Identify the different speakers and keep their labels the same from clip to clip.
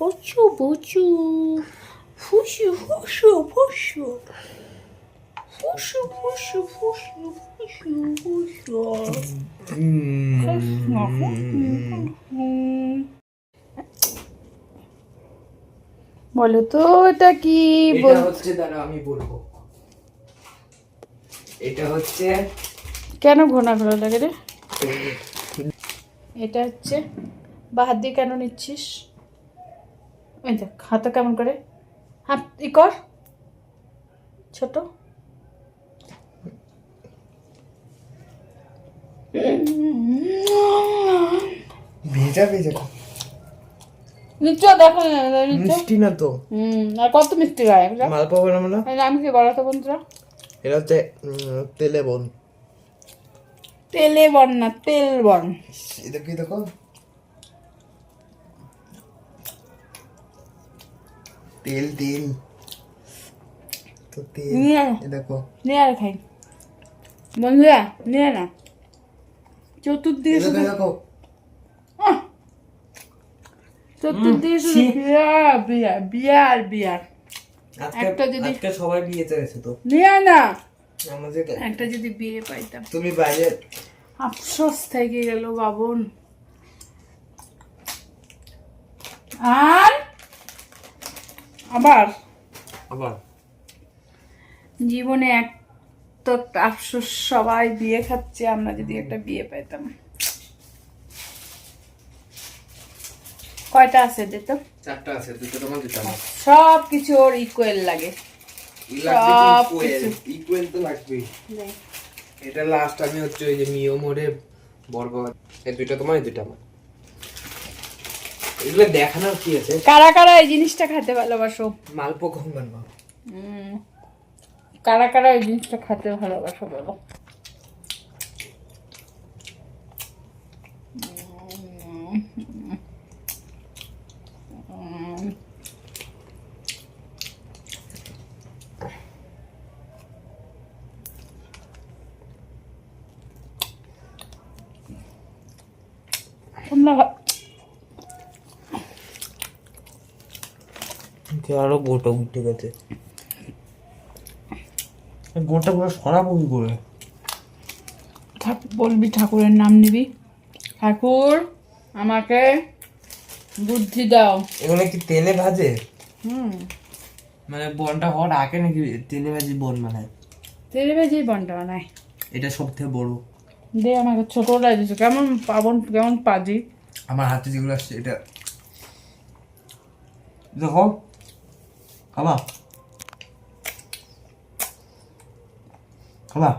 Speaker 1: হচু বচু। ফুসু ফুসু ফুসু। ফুসু ফুসু ফুসু ফুসু ফুসু। বলো তো এটা কি?
Speaker 2: এটা হচ্ছে দাঁড়া আমি বলব। এটা হচ্ছে
Speaker 1: কেন ঘোনা ঘোরা লাগে রে? এটা হচ্ছে বা হাত দিয়ে কেন নিচ্ছিস? এই দেখ হাতটা কেমন করে? হাত ই কর। ছোট।
Speaker 2: ভেজা ভেজা।
Speaker 1: দেখো
Speaker 2: মিষ্টি না তো?
Speaker 1: হুম আর কত মিষ্টি গায়ে
Speaker 2: মালপা বানাবো না?
Speaker 1: আমি কি বন্ধুরা?
Speaker 2: এটা হচ্ছে তেলে বন।
Speaker 1: তেলে বন না তেল বন।
Speaker 2: এটা কি দেখো? তেল তেল তো তেল
Speaker 1: নিয়ে
Speaker 2: দেখো।
Speaker 1: নিয়ে আর খাই। বন্ধুরা নিয়ে না। চতুর্দিকে শুধু
Speaker 2: দেখো।
Speaker 1: চতুর্দিকে শুধু বিয়ার বিয়ার বিয়ার বিয়ার একটা যদি-
Speaker 2: আজকে সবাই বিয়েতে গেছে তো।
Speaker 1: নিয়ে না।
Speaker 2: আমাদের
Speaker 1: একটা যদি বিয়ে পাইতাম।
Speaker 2: তুমি বাইরে
Speaker 1: আফসোস থেকে গেল বাবন। আর আবার?
Speaker 2: আবার।
Speaker 1: জীবনে এক তো আফসোস সবাই বিয়ে খাচ্ছে আমরা যদি একটা বিয়ে পাইতাম। কয়টা আছে দিত
Speaker 2: চারটা আছে দুটো তোমার দুটো আমার
Speaker 1: সব কিছু ওর ইকুয়াল লাগে। সব কিছু।
Speaker 2: ইকুয়াল তো লাগবেই। এটা লাস্ট আমি হচ্ছে ওই যে মিও মোড়ে বরবাদ এই দুইটা তোমার এই দুইটা আমার। এগুলো দেখানোর কি আছে?
Speaker 1: কারা কারা এই জিনিসটা খেতে ভালোবাসো?
Speaker 2: মালপো কখন বানবো
Speaker 1: কারা কারা এই জিনিসটা খেতে ভালোবাসো বলো তোমরা ভা-
Speaker 2: আরও গোটা উঠে গেছে। গোটা করে সরাবো কি করে।
Speaker 1: ঠাক- বলবি ঠাকুরের নাম নিবি? ঠাকুর আমাকে বুদ্ধি দাও।
Speaker 2: এগুলো কি তেলে ভাজে?
Speaker 1: হুম।
Speaker 2: মানে বনটা হওয়ার আগে নাকি তেলে ভাজি বন মানে
Speaker 1: তেলে ভাজি বনটা বানায়।
Speaker 2: এটা সব থেকে বড়।
Speaker 1: দে আমাকে ছোটটা দিচ্ছে কেমন পাবন কেমন পাজি?
Speaker 2: আমার হাতে যেগুলো আসছে এটা। দেখো। খাবা। খাবা।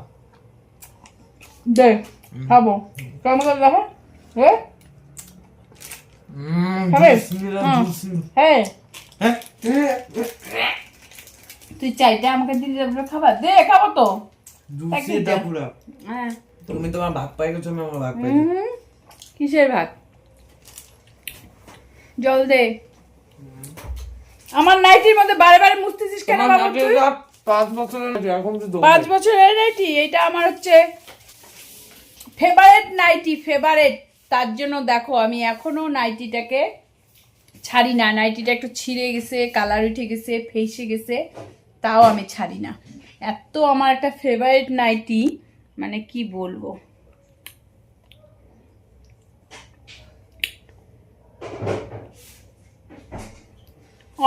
Speaker 1: দে খাব। কেমন করে দেখো। এ? হ্যাঁ। তুই চাইটা আমাকে দিদি খাবার দে খাব তো। হ্যাঁ।
Speaker 2: তুমি তোমার ভাগ পাই গেছো আমি আমার ভাগ পাই
Speaker 1: কিসের ভাত? জল দে। আমার নাইটির মধ্যে বারে বারে মুছতেছিস কেন বাবু তুই?
Speaker 2: পাঁচ বছরের এখন তো
Speaker 1: পাঁচ বছরের নাইটি এটা আমার হচ্ছে ফেভারেট নাইটি ফেভারেট তার জন্য দেখো আমি এখনও নাইটিটাকে ছাড়ি না। নাইটিটা একটু ছিঁড়ে গেছে কালার উঠে গেছে ফেসে গেছে তাও আমি ছাড়ি না। এত আমার একটা ফেভারিট নাইটি মানে কি বলব?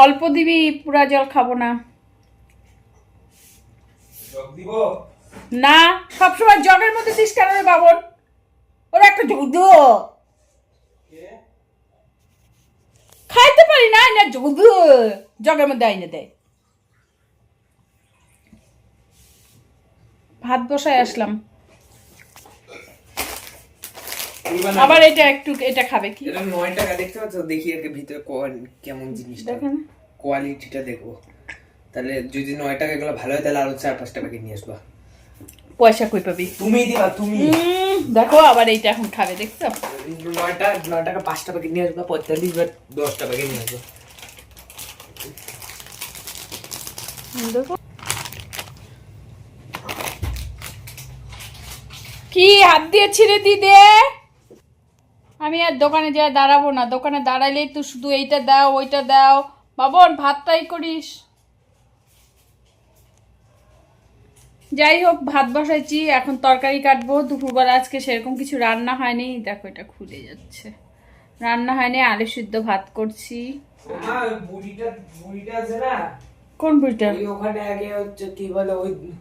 Speaker 1: অল্প দিবি পুরা জল খাব না। না সবসময় জগের মধ্যে দিস কেন রে বাবন? ওরা একটা যৌদু খাইতে পারি না না যৌদু জগের মধ্যে আইনে দেয় ভাত বসায় আসলাম। আবার এটা একটু এটা খাবে কি?
Speaker 2: এটা নয় টাকা দেখতে পাচ্ছ? দেখি এর ভিতরে কোয়াল- কেমন জিনিসটা।
Speaker 1: দেখেন
Speaker 2: কোয়ালিটিটা দেখব তাহলে যদি নয় টাকা এগুলো ভালো হয় তাহলে আরও চার পাঁচ টাকা কিনে আসবা।
Speaker 1: পয়সা কই পাবি?
Speaker 2: তুমি দিবা তুমি।
Speaker 1: দেখো আবার এইটা এখন খাবে দেখছ?
Speaker 2: নয়টা নয় টাকা পাঁচ টাকা কিনে আসবা পঁয়তাল্লিশ বা দশ টাকা কিনে আসবা।
Speaker 1: দেখো। কি হাত দিয়ে ছিঁড়ে দি দে আমি আর দোকানে যা দাঁড়াবো না। দোকানে দাঁড়াইলেই তো শুধু এইটা দাও ওইটা দাও। বাবন ভাতটাই করিস? যাই হোক ভাত বসাইছি এখন তরকারি কাটবো। দুপুরবেলা আজকে সেরকম কিছু রান্না হয়নি। দেখো এটা খুলে যাচ্ছে। রান্না হয়নি আলু সিদ্ধ ভাত করছি। কোন বুড়িটা
Speaker 2: ওখানে আগে হচ্ছে কি বলে ওই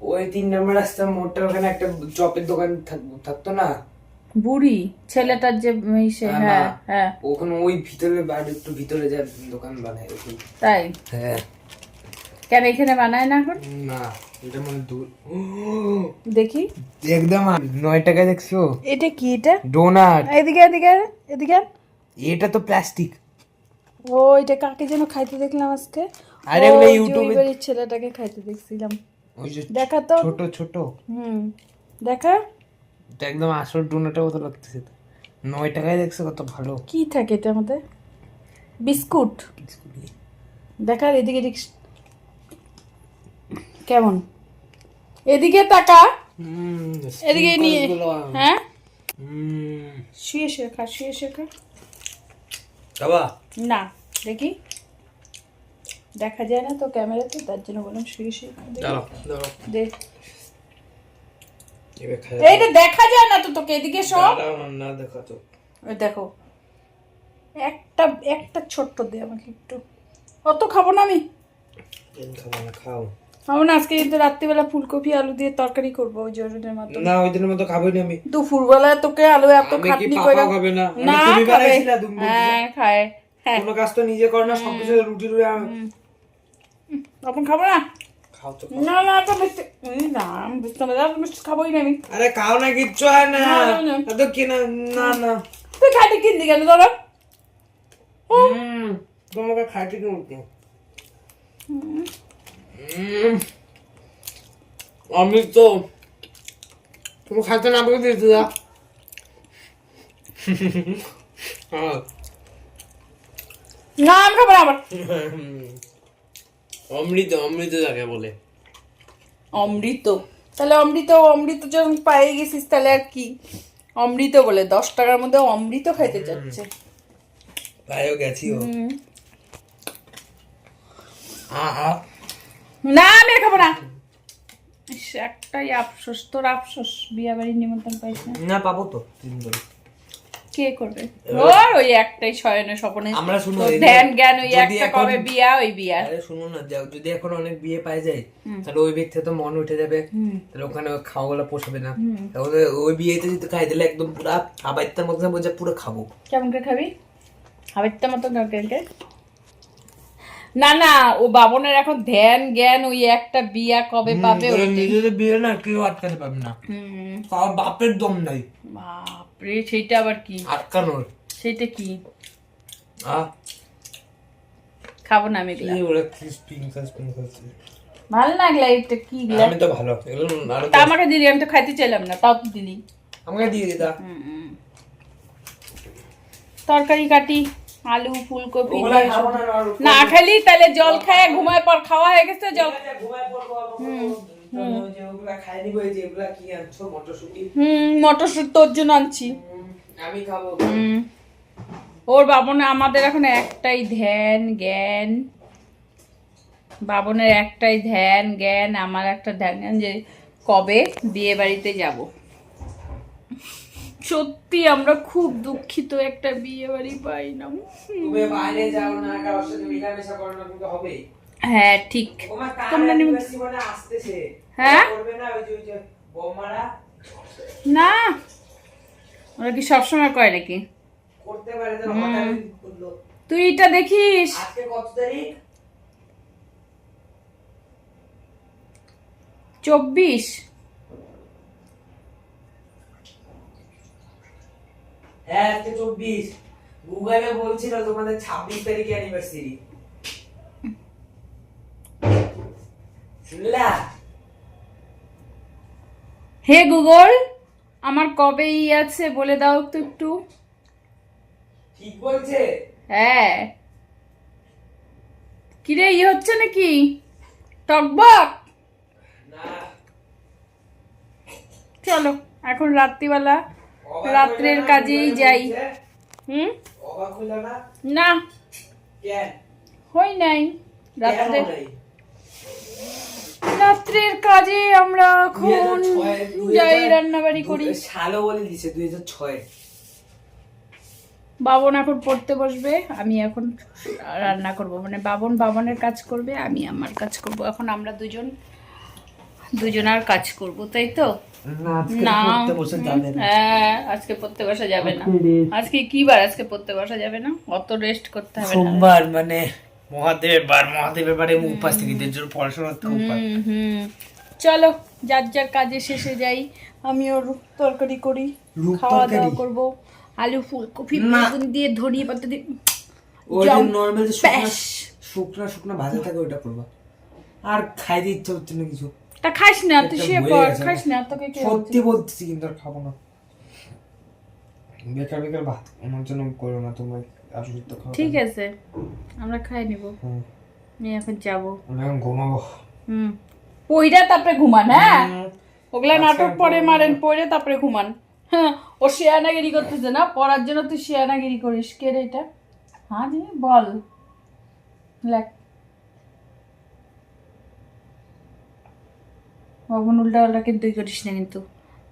Speaker 2: ওই তিন নম্বর রাস্তার মোড়টার ওখানে একটা চপের দোকান থাক- থাকতো না?
Speaker 1: বুড়ি ছেলেটার যে ইসে হ্যাঁ হ্যাঁ।
Speaker 2: ওখানে ওই ভিতরে বাড়ি একটু ভিতরে যা দোকান বানায়।
Speaker 1: তাই?
Speaker 2: হ্যাঁ।
Speaker 1: কেন এখানে বানায় না এখন?
Speaker 2: না এটা মানে দূর
Speaker 1: দেখি।
Speaker 2: একদম নয় টাকায় দেখছ?
Speaker 1: এটা কি এটা?
Speaker 2: ডোনাট।
Speaker 1: এদিকে এদিকে এদিকে।
Speaker 2: এটা তো প্লাস্টিক।
Speaker 1: ও এটা কাকে যেন খাইতে দেখলাম আজকে।
Speaker 2: আরে
Speaker 1: ওই
Speaker 2: ইউটিউবে
Speaker 1: ছেলেটাকে খাইতে দেখছিলাম। দেখা তো।
Speaker 2: ছোট ছোট।
Speaker 1: হুম। দেখা।
Speaker 2: এটা একদম আসল ডোনাটের মতো লাগতেছে তো। নয় টাকায় দেখছ কত ভালো।
Speaker 1: কি থাকে এটার মধ্যে? বিস্কুট? দেখা এদিকে এদিক কেমন? এদিকে তাকা। এদিকে নিয়ে হ্যাঁ?
Speaker 2: হুম।
Speaker 1: শুয়ে শুয়ে খা শুয়ে শুয়ে খা।
Speaker 2: খাবা?
Speaker 1: না দেখি। দেখা যায় না তো ক্যামেরাতে তার জন্য বললাম শুয়ে শুয়ে খা। দেখি।
Speaker 2: দাঁড়াও, দাঁড়াও।
Speaker 1: দেখ
Speaker 2: এবার খাই।
Speaker 1: এইটা দেখা যায় না তো তোকে এদিকে সব।
Speaker 2: না দেখা তো।
Speaker 1: ওই দেখো। একটা একটা ছোট্ট দে আমাকে একটু। অত খাব না আমি।
Speaker 2: খাব না, খাও।
Speaker 1: খাব আজকে কিন্তু রাত্রিবেলা ফুলকপি আলু দিয়ে তরকারি করব ওই জরুরের মতো
Speaker 2: না ওই দিনের মতো খাবোই না আমি।
Speaker 1: তোকে আলু এত খাটনি করে
Speaker 2: খাবে না?
Speaker 1: খাবে। হ্যাঁ খায়। হ্যাঁ।
Speaker 2: কোনো কাজ তো নিজে করো না সবকিছু রুটি রুটি
Speaker 1: তখন খাব না?
Speaker 2: খাও তো
Speaker 1: না না তো মিষ্টি না আমি বুঝতে পারছি না, মিষ্টি খাবোই না আমি।
Speaker 2: আরে খাও না কিচ্ছু হয় না।
Speaker 1: না, না, না।
Speaker 2: না
Speaker 1: তুই খাইতে কিনতে গেল ধরো?
Speaker 2: হুম, তোমাকে খাইতে কি? আমি তো তুমি খাইতে না পেয়ে দিয়েছি।
Speaker 1: না আমি খাব আবার
Speaker 2: অমৃত অমৃত যাকে বলে।
Speaker 1: অমৃত। তাহলে অমৃত অমৃত যখন পায়ে গেছিস তাহলে আর কি? অমৃত বলে দশ টাকার মধ্যে অমৃত খাইতে যাচ্ছে
Speaker 2: তাইও গেছি ও।
Speaker 1: না আমি খাব না। একটাই আফসোস তোর আফসোস বিয়া বাড়ির নিমন্ত্রণ পাইস না।
Speaker 2: পাবো তো তিন জন
Speaker 1: কে করবে? ওর ওই একটাই স্বপনে।
Speaker 2: আমরা শুনো,
Speaker 1: ধ্যান জ্ঞান ওই একটা কবে বিয়া ওই বিয়া।
Speaker 2: আরে শুনুন না যাও যদি এখন অনেক বিয়ে পাই যায় তাহলে ওই ব্যক্তি তো মন উঠে যাবে। তাহলে ওখানে খাওয়া গুলো পোষাবে না। তাহলে ওই বিয়েতে যদি খাই দিলে একদম পুরা আবাইতার মতো বোঝা পুরো খাব।
Speaker 1: কেমন করে খাবি? হাবিরটা মতো না না ও বাবনের এখন ধ্যান জ্ঞান ওই একটা বিয়া কবে পাবে
Speaker 2: নিজেদের বিয়ে না কেউ আটকাতে পারবে না। বাপের দম নাই।
Speaker 1: বাপরে সেইটা আবার কি?
Speaker 2: আটকানোর।
Speaker 1: সেইটা কি? খাব না আমি এগুলা।
Speaker 2: ওরা ক্রিস্পিং ক্রিস্পিং করছে
Speaker 1: ভালো লাগল এটা কি?
Speaker 2: আমি তো ভালো। এগুলো
Speaker 1: তা দিলি আমি তো খাইতে চাইলাম না তাও তো দিলি।
Speaker 2: আমাকে দিয়ে দিতা
Speaker 1: তরকারি কাটি আলু ফুলকপি
Speaker 2: না
Speaker 1: খালি তাহলে জল খায় ঘুমায় পর খাওয়া হয়ে গেছে জল হুম। মটরশুটি? তোর জন্য আনছি।
Speaker 2: আমি খাব।
Speaker 1: ওর বাবনে আমাদের এখন একটাই ধ্যান জ্ঞান। বাবনের একটাই ধ্যান জ্ঞান আমার একটা ধ্যান জ্ঞান যে কবে বিয়ে বাড়িতে যাব। সত্যি আমরা খুব দুঃখিত একটা বিয়ে বাড়ি পাই না।
Speaker 2: তুমি বাইরে যাও না কারোর সাথে মেলামেশা করো না কিন্তু হবে।
Speaker 1: হ্যাঁ ঠিক।
Speaker 2: তোমার
Speaker 1: হ্যাঁ?
Speaker 2: করবে না
Speaker 1: ওরা কি সবসময় করে নাকি? তুই এটা দেখিস।
Speaker 2: আজকে কত তারিখ?
Speaker 1: চব্বিশ।
Speaker 2: হ্যাঁ চব্বিশ। গুগলে বলছিল তোমাদের ছাব্বিশ তারিখে অ্যানিভার্সারি
Speaker 1: হে গুগল আমার কবে ই আছে বলে দাও তো একটু।
Speaker 2: ঠিক বলছে।
Speaker 1: হ্যাঁ। কিরে ই হচ্ছে নাকি? টকবক?
Speaker 2: না।
Speaker 1: চলো এখন রাত্রিবেলা রাত্রের কাজেই যাই। হুম?
Speaker 2: না?
Speaker 1: হই নাই। রাত্রে? রাত্রের কাজে আমরা এখন যাই
Speaker 2: 2000
Speaker 1: রান্নাবাড়ি করি।
Speaker 2: সালও বলে দিছে দুই হাজার ছয়।
Speaker 1: বাবন এখন পড়তে বসবে আমি এখন রান্না করব। মানে বাবন বাবনের কাজ করবে আমি আমার কাজ করব। এখন আমরা দুজন দুজনার কাজ করব তাই তো? না হ্যাঁ আজকে পড়তে বসা যাবে না। আজকে কি বার আজকে পড়তে বসা যাবে না? অত রেস্ট করতে হবে না।
Speaker 2: সোমবার মানে মহাদেবের বার মহাদেবের বারে পাশ থেকে এদের জন্য
Speaker 1: চলো যার যার কাজে শেষে যাই আমিও রূপ তরকারি করি খাওয়া দাওয়া? করব। আলু ফুলকপি বেগুন দিয়ে ধনিয়া পাতা দিয়ে
Speaker 2: ওই যে শুকনা শুকনা ভাজা থাকে করবা। আর ইচ্ছা হচ্ছে না কিছু।
Speaker 1: তা খাইস না তুই শুয়ে পড় খাইস না তোকে কে
Speaker 2: সত্যি বলতেছি কিন্তু আর খাব না। বেকার বেকার ভাত আমার জন্য করো না তোমরা আসলে তো খাও
Speaker 1: ঠিক আছে আমরা খাই নিব। আমি এখন যাব।
Speaker 2: এখন ঘুমাবো।
Speaker 1: হুম। পইরা তারপরে ঘুমান হ্যাঁ? ওগুলা নাটক পরে মারেন পরে তারপরে ঘুমান। হ্যাঁ ও শেয়ানাগিরি করতেছে না? পড়ার জন্য তুই শেয়ানাগিরি করিস। কে রে এটা? হ্যাঁ জি বল। লেখ। কখন উল্টা পাল্টা কিন্তু করিস না কিন্তু।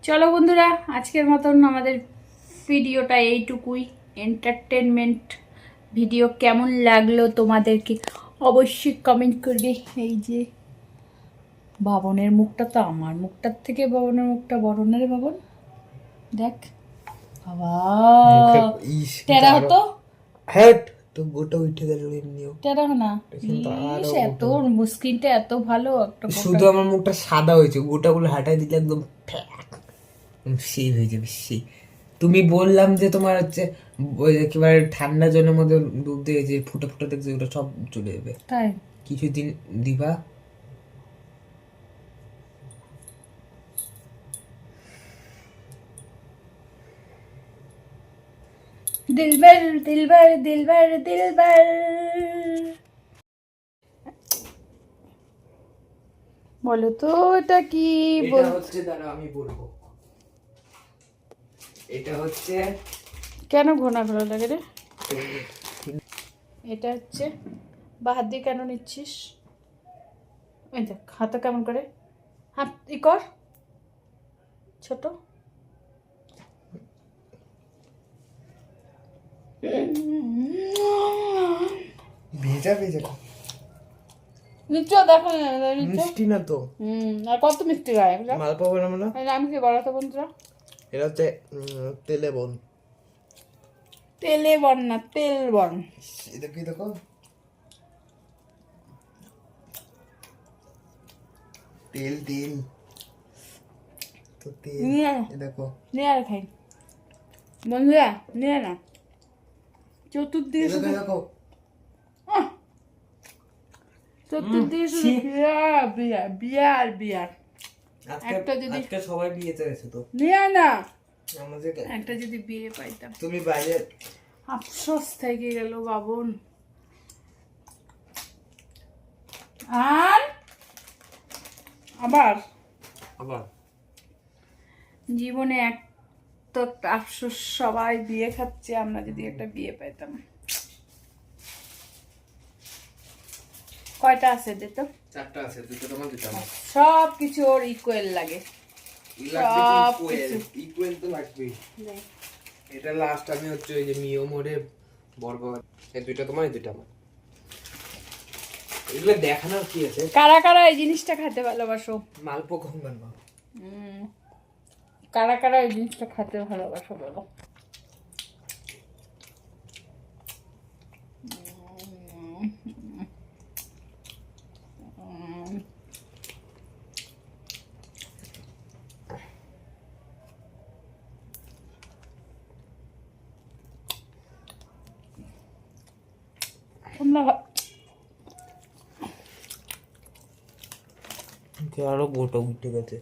Speaker 1: চলো বন্ধুরা আজকের মতন আমাদের ভিডিওটা এইটুকুই। এন্টারটেনমেন্ট ভিডিও কেমন লাগল তোমাদেরকে অবশ্যই কমেন্ট করবে। এই যে বাবনের মুখটা তো আমার মুখটার থেকে বাবনের মুখটা বড় না রে বাবন? দেখ বাবা টেরা হতো?
Speaker 2: হ্যাট তো গোটা উঠে গেল এমনিও।
Speaker 1: টেরা না? এত স্কিনটা এত ভালো একটা
Speaker 2: শুধু আমার মুখটা সাদা হয়েছে গোটাগুলো হাঁটাই দিলে একদম ফ্যাক সেই হয়ে যাবে সেই। তুমি বললাম যে তোমার হচ্ছে ওই একেবারে ঠান্ডা জলের মধ্যে ডুব দিয়ে যে ফুটে ফুটে দেখছে ওটা সব চলে যাবে।
Speaker 1: তাই?
Speaker 2: কিছুদিন দিবা।
Speaker 1: দিলবার দিলবার দিলবার দিলবার। বলো তো এটা কি?
Speaker 2: এটা হচ্ছে দাঁড়া আমি বলব। এটা হচ্ছে
Speaker 1: কেন ঘোনা ঘোনা লাগে রে? এটা হচ্ছে বাহাত দিয়ে কেন নিচ্ছিস? এই দেখ হাতটা কেমন করে? হাত ই কর। ছোট।
Speaker 2: ভেজা ভেজা।
Speaker 1: দেখো
Speaker 2: মিষ্টি না তো?
Speaker 1: হুম আর কত মিষ্টি গায়ে আমি কি বলো তো বন্ধুরা?
Speaker 2: এটা হচ্ছে তেলে বন।
Speaker 1: তেলে বন না তেল বন
Speaker 2: এটা কি দেখো। তেল তেল। তো তেল দেখো।
Speaker 1: নিয়ে আর খাই। বন্ধুরা নিয়ে না চতুর্দিকে শুধু
Speaker 2: দেখো!
Speaker 1: চতুর্দিকে শুধু বিয়ার বিয়ার বিয়ার বিয়ার।
Speaker 2: আজকে
Speaker 1: একটা যদি-
Speaker 2: আজকে সবাই বিয়েতে গেছে তো।
Speaker 1: নিয়ে না। একটা যদি বিয়ে পাইতাম।
Speaker 2: তুমি বাইরে
Speaker 1: আফসোস থেকে গেল বাবন। আর আবার
Speaker 2: আবার?
Speaker 1: জীবনে এক তো আফসোস সবাই বিয়ে খাচ্ছে আমরা যদি একটা বিয়ে পাইতাম। কয়টা আছে দিত
Speaker 2: চারটা আছে দুটো তোমার আমার
Speaker 1: সব কিছু ওর ইকুয়াল লাগে। সব কিছু।
Speaker 2: তো লাগবেই এটা লাস্ট আমি হচ্ছে ওই যে মিও মোড়ে বরবাদ এই দুইটা তোমার এই দুইটা আমার এগুলো দেখানোর কি আছে
Speaker 1: কারা কারা এই জিনিসটা খেতে ভালোবাসো
Speaker 2: মালপো কম বানবা
Speaker 1: কারা কারা এই জিনিসটা খেতে ভালোবাসো বলো
Speaker 2: আরও গোটা উঠে গেছে।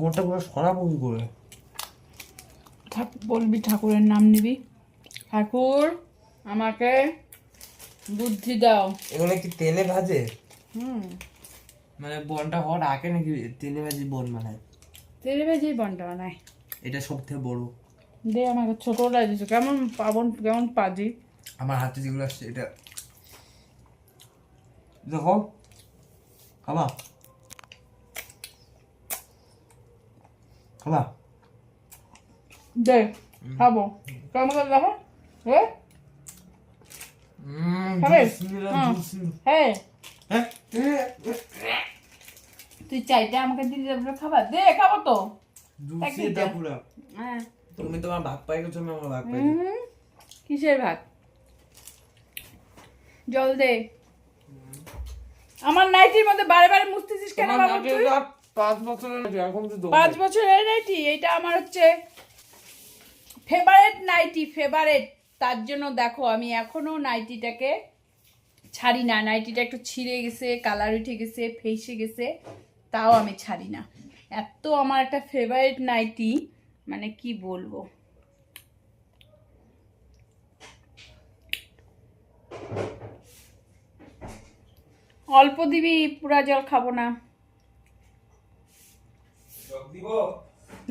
Speaker 2: গোটা পুরো সরাবো কি করে?
Speaker 1: বলবি ঠাকুরের নাম নিবি। ঠাকুর আমাকে বুদ্ধি দাও।
Speaker 2: এগুলো কি তেলে ভাজে?
Speaker 1: হুম।
Speaker 2: মানে বনটা হওয়ার আগে নাকি তেলে ভাজি বন বানায়?
Speaker 1: তেলে ভেজেই বনটা বানায়।
Speaker 2: এটা সব থেকে বড়।
Speaker 1: দে আমাকে ছোটটা দিছো কেমন পাবন কেমন পাজি।
Speaker 2: আমার হাতে যেগুলো আসছে এটা দেখো খাবা? খাবা?
Speaker 1: দে খাব। কেমন করে দেখো। হ্যাঁ।
Speaker 2: হ্যাঁ?
Speaker 1: তুই চাইটা আমাকে দিলে খাবার দে খাব তো। হ্যাঁ।
Speaker 2: তুমি তোমার ভাগ পাই গেছো আমি আমার ভাগ পাই
Speaker 1: কিসের ভাত? জল দে। আমার নাইটির মধ্যে বারে বারে মুছতেছিস কেন বাবা তুই?
Speaker 2: পাঁচ বছরের এখন তো
Speaker 1: পাঁচ বছরের নাইটি এটা আমার হচ্ছে ফেভারেট নাইটি ফেভারেট তার জন্য দেখো আমি এখনও নাইটিটাকে ছাড়ি না। নাইটিটা একটু ছিঁড়ে গেছে কালার উঠে গেছে ফেসে গেছে তাও আমি ছাড়ি না। এত আমার একটা ফেভারিট নাইটি মানে কি বলব? অল্প দিবি পুরা জল খাব না।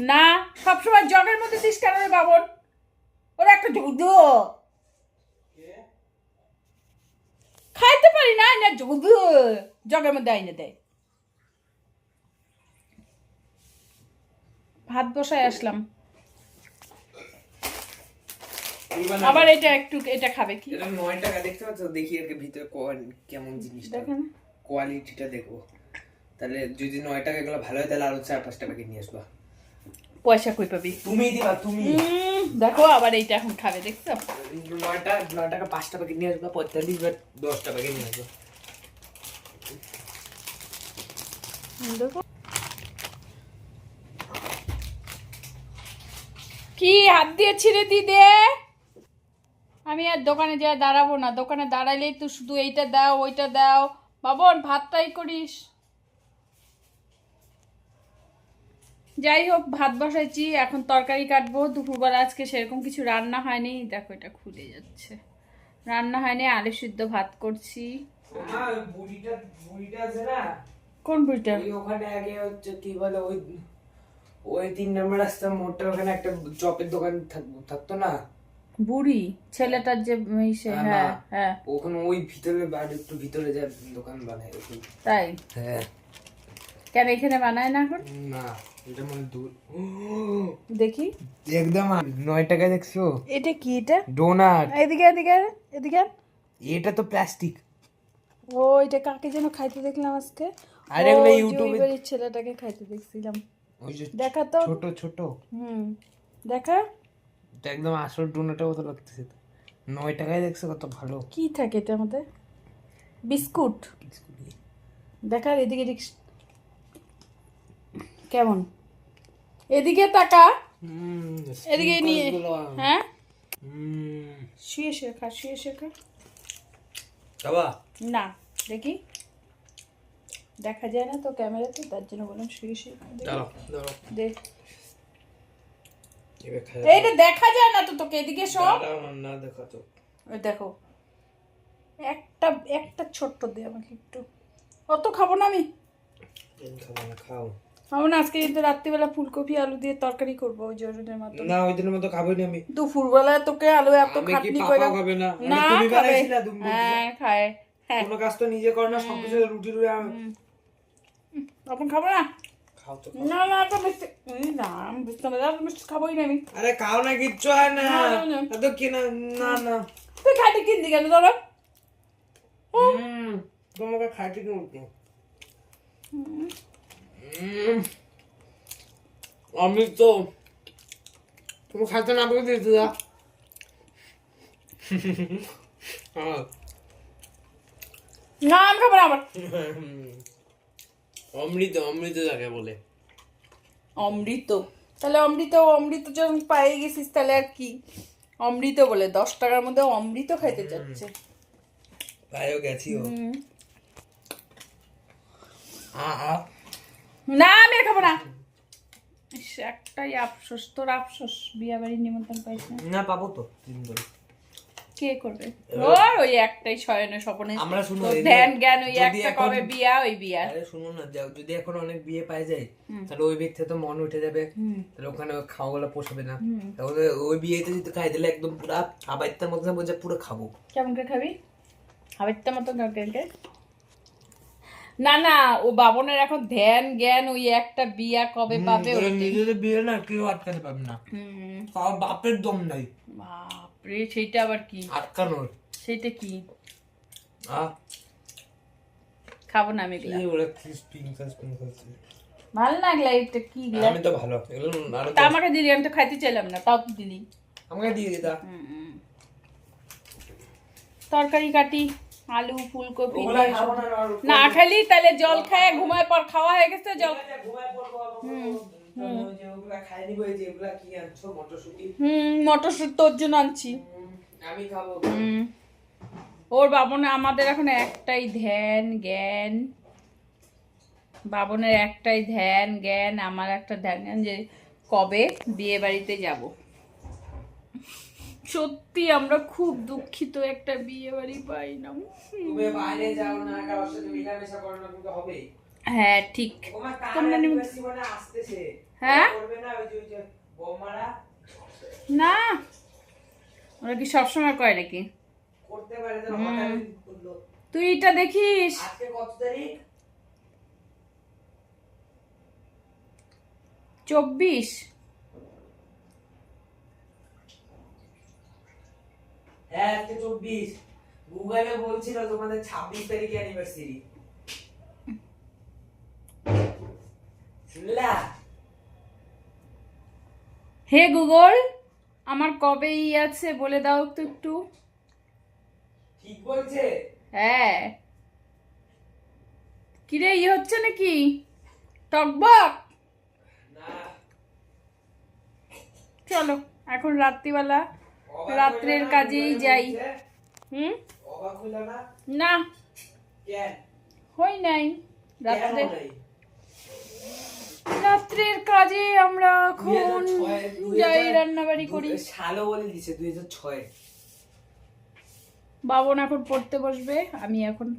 Speaker 1: না সবসময় জগের মধ্যে দিস কেন রে বাবন? ওরা একটা দিও খাইতে পারি না না দিও জগের মধ্যে আইনে দেয় ভাত বসায় আসলাম। আবার এটা একটু এটা খাবে কি?
Speaker 2: এটা নয় টাকা দেখতে পাচ্ছ? দেখি এর ভিতরে কেমন জিনিসটা।
Speaker 1: দেখেন
Speaker 2: কোয়ালিটিটা দেখো। তাহলে যদি নয় টাকা এগুলো ভালো হয় তাহলে আরও চার পাঁচ টাকা নিয়ে আসবা।
Speaker 1: পয়সা কই পাবি?
Speaker 2: তুমি দিবা তুমি
Speaker 1: দেখো আবার এইটা এখন খাবে দেখছ?
Speaker 2: নয়টা নয় টাকা পাঁচটা প্যাকেট নিয়ে আসবা পঁয়তাল্লিশ বা দশটা প্যাকেট নিয়ে আসবা।
Speaker 1: দেখো। কি হাত দিয়ে ছিঁড়ে দি দে আমি আর দোকানে যা দাঁড়াবো না। দোকানে দাঁড়াইলেই তো শুধু এইটা দাও ওইটা দাও। বাবন ভাতটাই করিস? যাই হোক ভাত বসাইছি এখন তরকারি কাটবো। দুপুরবেলা আজকে সেরকম কিছু রান্না হয়নি। দেখো এটা খুলে যাচ্ছে। রান্না হয়নি আলু সিদ্ধ ভাত করছি। কোন বুড়িটা?
Speaker 2: ওখানে আগে হচ্ছে কি বলে ওই ওই তিন নম্বর রাস্তা মোড়টার ওখানে একটা চপের দোকান থাক- থাকতো না?
Speaker 1: বুড়ি ছেলেটার যে ইসে
Speaker 2: হ্যাঁ,
Speaker 1: হ্যাঁ হ্যাঁ।
Speaker 2: ওখানে ওই ভিতরে আর একটু ভিতরে যা দোকান বানায় ওখানে।
Speaker 1: তাই?
Speaker 2: হ্যাঁ।
Speaker 1: কেন এখানে বানায় না এখন?
Speaker 2: না এটা মানে দূর
Speaker 1: দেখি।
Speaker 2: একদম নয় টাকা দেখছ?
Speaker 1: এটা কি এটা?
Speaker 2: ডোনাট।
Speaker 1: এদিকে এদিকে এদিকে।
Speaker 2: এটা তো প্লাস্টিক।
Speaker 1: ও এটা কাকে যেন খাইতে দেখলাম আজকে?
Speaker 2: আর এগুলো ইউটিউবে
Speaker 1: ছেলেটাকে খাইতে দেখছিলাম। দেখা তো।
Speaker 2: ছোট ছোট।
Speaker 1: হুম। দেখা।
Speaker 2: এটা একদম আসল ডোনাটের মতো লাগতেছে তো। নয় টাকায় দেখছ কত ভালো।
Speaker 1: কি থাকে এটার মধ্যে? বিস্কুট? দেখা এদিকে এদিকে কেমন? এদিকে তাকা। এদিকে নিয়ে হ্যাঁ? শুয়ে শুয়ে খা শুয়ে শুয়ে খা।
Speaker 2: খাবা?
Speaker 1: না দেখি। দেখা যায় না তো ক্যামেরাতে তার জন্য বললাম শুয়ে শুয়ে খা, দে।
Speaker 2: দাঁড়াও, দাঁড়াও।
Speaker 1: দে
Speaker 2: এবার খাওয়া
Speaker 1: এইটা দেখা যায় না তো তোকে এদিকে সব।
Speaker 2: না, দেখা তো।
Speaker 1: ওই দেখো। একটা একটা ছোট্ট দে আমাকে একটু। অত খাব না আমি।
Speaker 2: আমি খাব না, খাও।
Speaker 1: খাব না আজকে কিন্তু রাত্রিবেলা ফুলকপি আলু দিয়ে তরকারি করব ওই জরুরের মতো।
Speaker 2: না ওই দিনের মতো খাবোই না আমি।
Speaker 1: দুপুরবেলা তোকে আলু এত খাটনি করে
Speaker 2: খাবে না?
Speaker 1: না
Speaker 2: না তুমি
Speaker 1: খাবে।
Speaker 2: বানাইছিলা তুমি
Speaker 1: হ্যাঁ খায়। হ্যাঁ।
Speaker 2: কোনো কাজ তো নিজে করো না সব কিছু রুটি রুটি আম-
Speaker 1: তখন খাব না?
Speaker 2: খাও তো
Speaker 1: না না তো মিষ্টি এই না আমি বুঝতে পারছি আর মিষ্টি খাবোই না আমি।
Speaker 2: আরে খাও না কিচ্ছু হয় না।
Speaker 1: না, না, না।
Speaker 2: এত কি না না। না
Speaker 1: তুই খাইতে কিনতে গেল ধরো?
Speaker 2: হুম, তোমাকে খাইতে কি? উঠবে আমি তো তুমি খাইতে না বলে দিয়েছি যা।
Speaker 1: না আমি খাব না আবার।
Speaker 2: অমৃত অমৃত যাকে বলে।
Speaker 1: অমৃত। তাহলে অমৃত অমৃত যখন পায়ে গেছিস তাহলে আর কি? অমৃত বলে দশ টাকার মধ্যে অমৃত খাইতে যাচ্ছে
Speaker 2: পায়েও। আ আ।
Speaker 1: না আমি খাব না। একটাই আফসোস তোর আফসোস বিয়া বাড়ির নিমন্ত্রণ পাইছ না।
Speaker 2: পাবো তো করে
Speaker 1: কে করবে? ওর ওই একটাই শয়নে স্বপনে।
Speaker 2: আমরা শুনো
Speaker 1: ধ্যান জ্ঞান ওই একটা কবে বিয়া ওই বিয়া।
Speaker 2: আরে শুনো না যাও যদি এখন অনেক বিয়ে পাই যায় তাহলে ওই ব্যক্তি তো মন উঠে যাবে। তাহলে ওখানে পোষাবে না। তাহলে ওই বিয়েতে যদি খাই দিলে একদম পুরো আবাইতার বলছে পুরো খাব।
Speaker 1: কেমন করে খাবি? হাবিরটা মতো কালকে না না ও বাবনের এখন ধ্যান জ্ঞান ওই একটা বিয়া কবে পাবে।
Speaker 2: নিজেদের বিয়ে না কেউ আটকাতে পারবে না। বাপের দম নাই।
Speaker 1: বাপরে সেইটা আবার কি?
Speaker 2: আটকানোর
Speaker 1: সেইটা কি? খাব না আমি এগুলা।
Speaker 2: ওরা ক্রিস্পিং ক্রিস্পিং করছে
Speaker 1: ভালো লাগল এটা কি?
Speaker 2: আমি তো ভালো। এগুলো
Speaker 1: তা আমাকে দিলি আমি তো খাইতে চাইলাম না তাও দিলি।
Speaker 2: আমাকে দিয়ে দিতা
Speaker 1: তরকারি কাটি আলু ফুলকপি
Speaker 2: না
Speaker 1: খাইলি তাহলে জল খায় ঘুমায় পর খাওয়া হয়ে গেছে জল। হুম। মটরশুট? তোর জন্য আনছি।
Speaker 2: আমি খাব।
Speaker 1: ওর বাবনে আমাদের এখন একটাই ধ্যান জ্ঞান। বাবনের একটাই ধ্যান জ্ঞান আমার একটা ধ্যান জ্ঞান যে কবে বিয়ে বাড়িতে যাব। সত্যি আমরা খুব দুঃখিত একটা বিয়ে বাড়ি পাই না।
Speaker 2: তুমি বাইরে যাও না কারোর সাথে মেলামেশা করো না হবে।
Speaker 1: হ্যাঁ ঠিক। হ্যাঁ?
Speaker 2: না।
Speaker 1: ওরা কি সবসময় করে নাকি? তুই এটা দেখিস। চব্বিশ।
Speaker 2: হ্যাঁ চব্বিশ। গুগলে বলছিল তোমাদের ছাব্বিশ তারিখে অ্যানিভার্সারি
Speaker 1: হে গুগল আমার কবে ই আছে বলে দাও তো একটু।
Speaker 2: ঠিক বলছে।
Speaker 1: হ্যাঁ। কিরে ই হচ্ছে নাকি? টকবক? চলো এখন রাত্রিবেলা রাত্রের কাজেই যাই। হুম?
Speaker 2: না?
Speaker 1: হই নাই। রাত্রে? রাত্রের কাজে আমরা এখন যাই রান্না বাড়ি করি।
Speaker 2: দু- বলে দিছে দুই হাজার ছয়।
Speaker 1: বাবন এখন পড়তে বসবে আমি এখন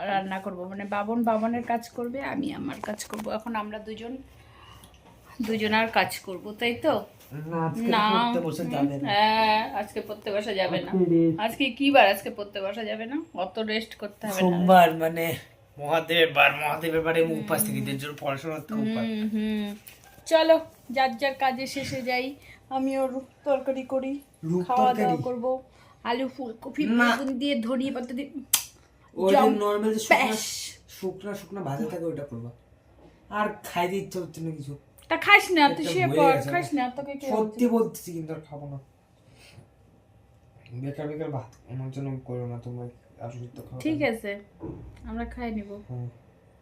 Speaker 1: রান্না করব। মানে বাবন বাবনের কাজ করবে আমি আমার কাজ করব। এখন আমরা দুজন দুজনার কাজ করব তাই তো?
Speaker 2: না
Speaker 1: হ্যাঁ আজকে পড়তে বসা যাবে না। আজকে কি বার? আজকে পড়তে বসা যাবে না? অত রেস্ট করতে হবে না।
Speaker 2: সোমবার মানে মহাদেবের বার মহাদেবের বারে পাশ থেকে এদের জন্য পড়াশোনা
Speaker 1: চলো যার যার কাজে শেষে যাই আমি ওর তরকারি করি খাওয়া দাওয়া? করব। আলু ফুলকপি। বেগুন দিয়ে ধনিয়ে পাতা দিয়ে
Speaker 2: ওই যে নর্মাল যে শুকনা
Speaker 1: ব্যাস।
Speaker 2: শুকনা শুকনা ভাজা থাকে ওটা করবা। আর খাইতে ইচ্ছা হচ্ছে না কিছু।
Speaker 1: তা খাইস না তুই শুয়ে পড় খাইস না তোকে কে
Speaker 2: সত্যি বলতেছি কিন্তু আর খাব না। বেকার বেকার ভাত আমার জন্য করো না তোমরা।
Speaker 1: ঠিক আছে আমরা খাই নিব।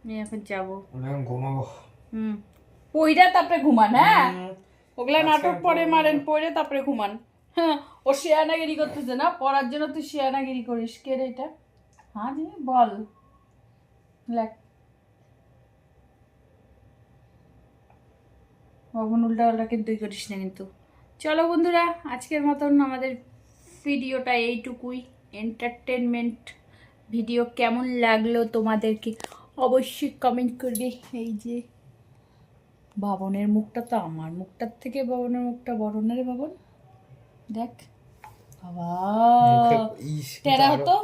Speaker 1: আমি এখন যাব।
Speaker 2: এখন ঘুমাবো।
Speaker 1: হুম। পইরা তারপরে ঘুমান হ্যাঁ। ওগুলা নাটক পরে মারেন পরে তারপরে ঘুমান। হ্যাঁ ও শিয়ানাগিরি করতেছে না পড়ার জন্য তুই শিয়ানাগিরি করিস। কে রে এটা? হ্যাঁ জি বল। লেখ। ভবন উল্টা উল্টা কিন্তু করিস না কিন্তু। চলো বন্ধুরা আজকের মতন আমাদের ভিডিওটা এইটুকুই। এন্টারটেনমেন্ট ভিডিও কেমন লাগল তোমাদেরকে? অবশ্যই কমেন্ট করবে। এই যে বাবনের মুখটা তো আমার মুখটার থেকে বাবনের মুখটা বড় না রে বাবন? দেখ বাবা। টেরা হতো?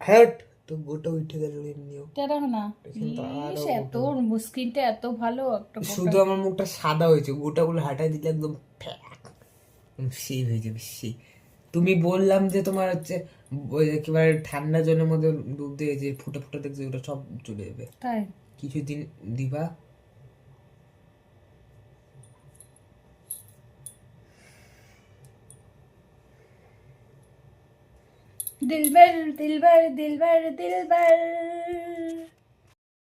Speaker 2: হ্যাট তো গোটা উঠে গেল এমনিও
Speaker 1: টেরা না। ইস, এত এত ভালো একটা
Speaker 2: শুধু আমার মুখটা সাদা হয়েছে গোটাগুলো হাঁটাই দিলে একদম ফ্যাক। সেই হয়ে যাবে সেই। তুমি বললাম যে তোমার হচ্ছে ওই একেবারে ঠান্ডা জলের মধ্যে ডুব দিয়ে যে ফুটে ফুটে দেখছে ওটা সব চলে যাবে।
Speaker 1: তাই?
Speaker 2: কিছুদিন দিবা।
Speaker 1: দিলবার দিলবার দিলবার দিলবার।